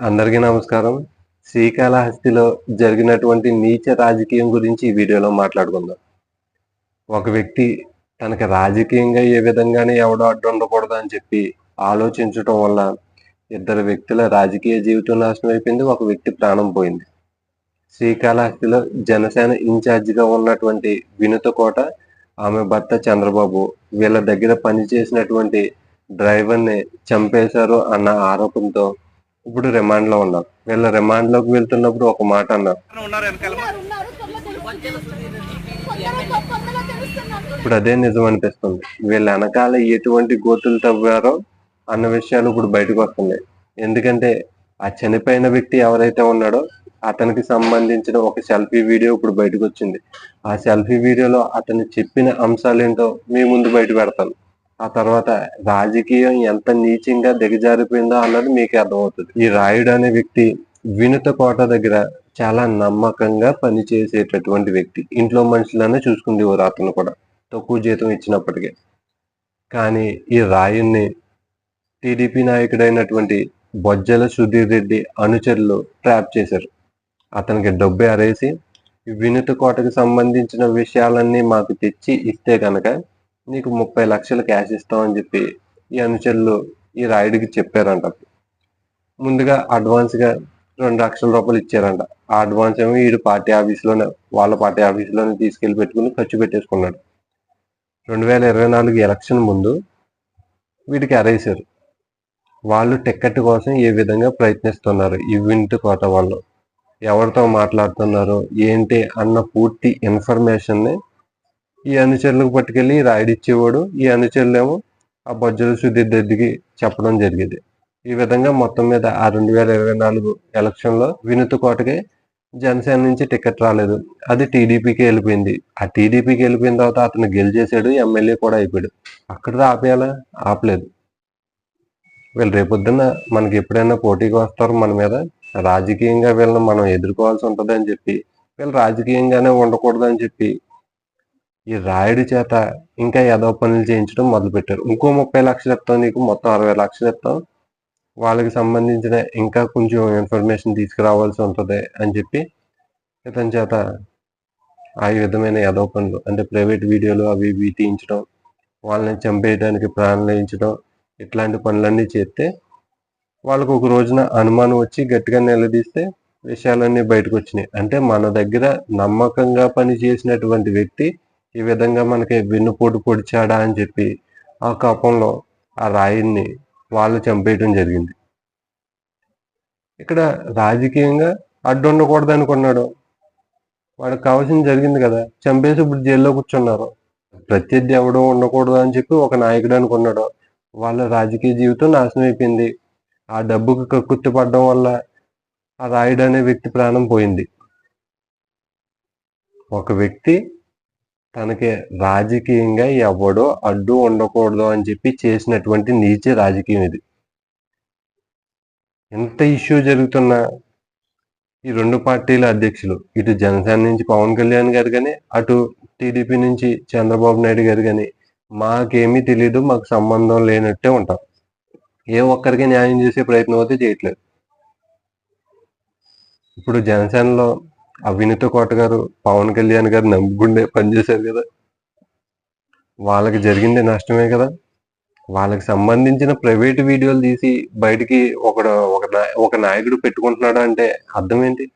అందరికీ నమస్కారం. శ్రీకాళహస్తిలో జరిగినటువంటి నీచ రాజకీయం గురించి ఈ వీడియోలో మాట్లాడుకుందాం. ఒక వ్యక్తి తనకి రాజకీయంగా ఏ విధంగానే ఎవడో అడ్డు ఉండకూడదు అని చెప్పి ఆలోచించటం వల్ల ఇద్దరు వ్యక్తుల రాజకీయ జీవితం నాశనం అయిపోయింది. ఒక వ్యక్తి ప్రాణం పోయింది. శ్రీకాళహస్తిలో జనసేన ఇన్ఛార్జిగా ఉన్నటువంటి వినుత కోట ఆమె భర్త చంద్రబాబు వీళ్ళ దగ్గర పనిచేసినటువంటి డ్రైవర్ని చంపేశారు అన్న ఆరోపణతో ఇప్పుడు రిమాండ్లో ఉన్నారు. వీళ్ళ రిమాండ్లోకి వెళ్తున్నప్పుడు ఒక మాట అన్నారు. ఇప్పుడు అదే నిజం అనిపిస్తుంది. వీళ్ళ వెనకాల ఎటువంటి గోతులు తవ్వారో అన్న విషయాలు ఇప్పుడు బయటకు వస్తున్నాయి. ఎందుకంటే ఆ చనిపోయిన వ్యక్తి ఎవరైతే ఉన్నాడో అతనికి సంబంధించిన ఒక సెల్ఫీ వీడియో ఇప్పుడు బయటకు వచ్చింది. ఆ సెల్ఫీ వీడియోలో అతను చెప్పిన అంశాలు ఏంటో మీ ముందు బయట పెడతాను. ఆ తర్వాత రాజకీయం ఎంత నీచంగా దిగజారిపోయిందో అన్నది మీకు అర్థమవుతుంది. ఈ రాయుడు అనే వ్యక్తి వినుత కోట దగ్గర చాలా నమ్మకంగా పనిచేసేటటువంటి వ్యక్తి. ఇంట్లో మనుషులనే చూసుకునేవారు అతను కూడా. తక్కువ జీతం ఇచ్చినప్పటికీ. కానీ ఈ రాయుణ్ణి టీడీపీ నాయకుడైనటువంటి బొజ్జల సుధీర్ రెడ్డి అనుచరులు ట్రాప్ చేశారు. అతనికి డబ్బు అరేసి ఈ వినుత కోటకు సంబంధించిన విషయాలన్నీ మాకు తెచ్చి ఇస్తే కనుక నీకు ముప్పై లక్షలు క్యాష్ ఇస్తామని చెప్పి ఈ అనుచరులు ఈ రాయుడికి చెప్పారంట. ముందుగా అడ్వాన్స్గా రెండు లక్షల రూపాయలు ఇచ్చారంట. ఆ అడ్వాన్స్ ఏమో వీడు పార్టీ ఆఫీస్లోనే వాళ్ళ పార్టీ ఆఫీస్లోనే తీసుకెళ్ళి పెట్టుకుని ఖర్చు పెట్టేసుకున్నాడు. రెండు వేల ఇరవై నాలుగు ఎలక్షన్ ముందు వీటికి అరేసారు వాళ్ళు టికెట్ కోసం ఏ విధంగా ప్రయత్నిస్తున్నారు? ఈ కోట వాళ్ళు ఎవరితో మాట్లాడుతున్నారు? ఏంటి? అన్న పూర్తి ఇన్ఫర్మేషన్ని ఈ అనుచరులకు పట్టుకెళ్ళి రాయడిచ్చేవాడు. ఈ అనుచరులేమో ఆ బొజ్జల సుధీర్ రెడ్డికి చెప్పడం జరిగేది. ఈ విధంగా మొత్తం మీద ఆ రెండు వేల ఇరవై నాలుగు ఎలక్షన్లో వినుత కోటకి జనసేన నుంచి టికెట్ రాలేదు. అది టీడీపీకి వెళ్ళిపోయింది. ఆ టీడీపీకి వెళ్ళిపోయిన తర్వాత అతను గెలిచేసాడు ఎమ్మెల్యే కూడా అయిపోయాడు. అక్కడ ఆపేయాలా? ఆపలేదు. వీళ్ళు రేపొద్దున మనకి ఎప్పుడైనా పోటీకి వస్తారు మన మీద. రాజకీయంగా వీళ్ళని మనం ఎదుర్కోవాల్సి ఉంటుంది అని చెప్పి వీళ్ళు రాజకీయంగానే ఉండకూడదు అని చెప్పి ఈ రాయుడి చేత ఇంకా ఏదో పనులు చేయించడం మొదలుపెట్టారు. ఇంకో ముప్పై లక్షలు ఇస్తాం నీకు మొత్తం అరవై లక్షలు ఇస్తాం వాళ్ళకి సంబంధించిన ఇంకా కొంచెం ఇన్ఫర్మేషన్ తీసుకురావాల్సి ఉంటుంది అని చెప్పి ఇతని చేత ఆ విధమైన ఏదో పనులు అంటే ప్రైవేట్ వీడియోలు అవి ఇవి తీయించడం వాళ్ళని చంపేయడానికి ప్రాణాలు వేయించడం ఇట్లాంటి పనులన్నీ చేస్తే వాళ్ళకు ఒక రోజున అనుమానం వచ్చి గట్టిగా నిలదీస్తే విషయాలన్నీ బయటకు వచ్చినాయి. అంటే మన దగ్గర నమ్మకంగా పని చేసినటువంటి వ్యక్తి ఈ విధంగా మనకి వెన్నుపోటు పొడిచాడా అని చెప్పి ఆ కోపంలో ఆ రాయిని వాళ్ళు చంపేయటం జరిగింది. ఇక్కడ రాజకీయంగా అడ్డు ఉండకూడదు అనుకున్నాడు వాడికి కావాల్సింది జరిగింది కదా. చంపేసి ఇప్పుడు జైల్లో కూర్చున్నారు. ప్రత్యర్థి ఎవడో ఉండకూడదు అని చెప్పి ఒక నాయకుడు అనుకున్నాడు వాళ్ళ రాజకీయ జీవితం నాశనం అయిపోయింది. ఆ డబ్బుకు కక్కుర్తి పడడం వల్ల ఆ రాయుడు అనే వ్యక్తి ప్రాణం పోయింది. ఒక వ్యక్తి తనకి రాజకీయంగా ఎవడో అడ్డు ఉండకూడదు అని చెప్పి చేసినటువంటి నీచ రాజకీయం ఇది. ఎంత ఇష్యూ జరుగుతున్నా ఈ రెండు పార్టీల అధ్యక్షులు? ఇటు జనసేన నుంచి పవన్ కళ్యాణ్ గారు కానీ అటు టీడీపీ నుంచి చంద్రబాబు నాయుడు గారు కానీ మాకేమీ తెలియదు మాకు సంబంధం లేనట్టే ఉంటాం. ఏ ఒక్కరికి న్యాయం చేసే ప్రయత్నం అయితే చేయట్లేదు. ఇప్పుడు జనసేనలో అవినీత కోట గారు పవన్ కళ్యాణ్ గారు నమ్ముకుండే పనిచేశారు కదా. వాళ్ళకి జరిగింది నష్టమే కదా. వాళ్ళకి సంబంధించిన ప్రైవేట్ వీడియోలు తీసి బయటికి ఒకడు ఒక ఒక నాయకుడు పెట్టుకుంటున్నాడు అంటే అర్థం ఏంటి?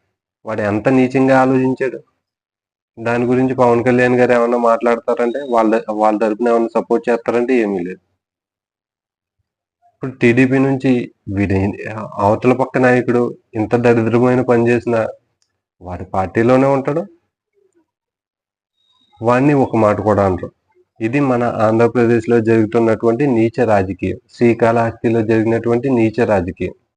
వాడు ఎంత నీచంగా ఆలోచించాడు? దాని గురించి పవన్ కళ్యాణ్ గారు ఏమన్నా మాట్లాడతారంటే వాళ్ళ వాళ్ళ తరపున ఏమన్నా సపోర్ట్ చేస్తారంటే ఏమీ లేదు. ఇప్పుడు టీడీపీ నుంచి వీడి అవతల పక్క నాయకుడు ఇంత దరిద్రమైన పని చేసిన వాడి పార్టీలోనే ఉంటాడు. వాడిని ఒక మాట కూడా అంటారు ఇది మన ఆంధ్రప్రదేశ్లో జరుగుతున్నటువంటి నీచ రాజకీయం. శ్రీకాళహస్తిలో జరిగినటువంటి నీచ రాజకీయం.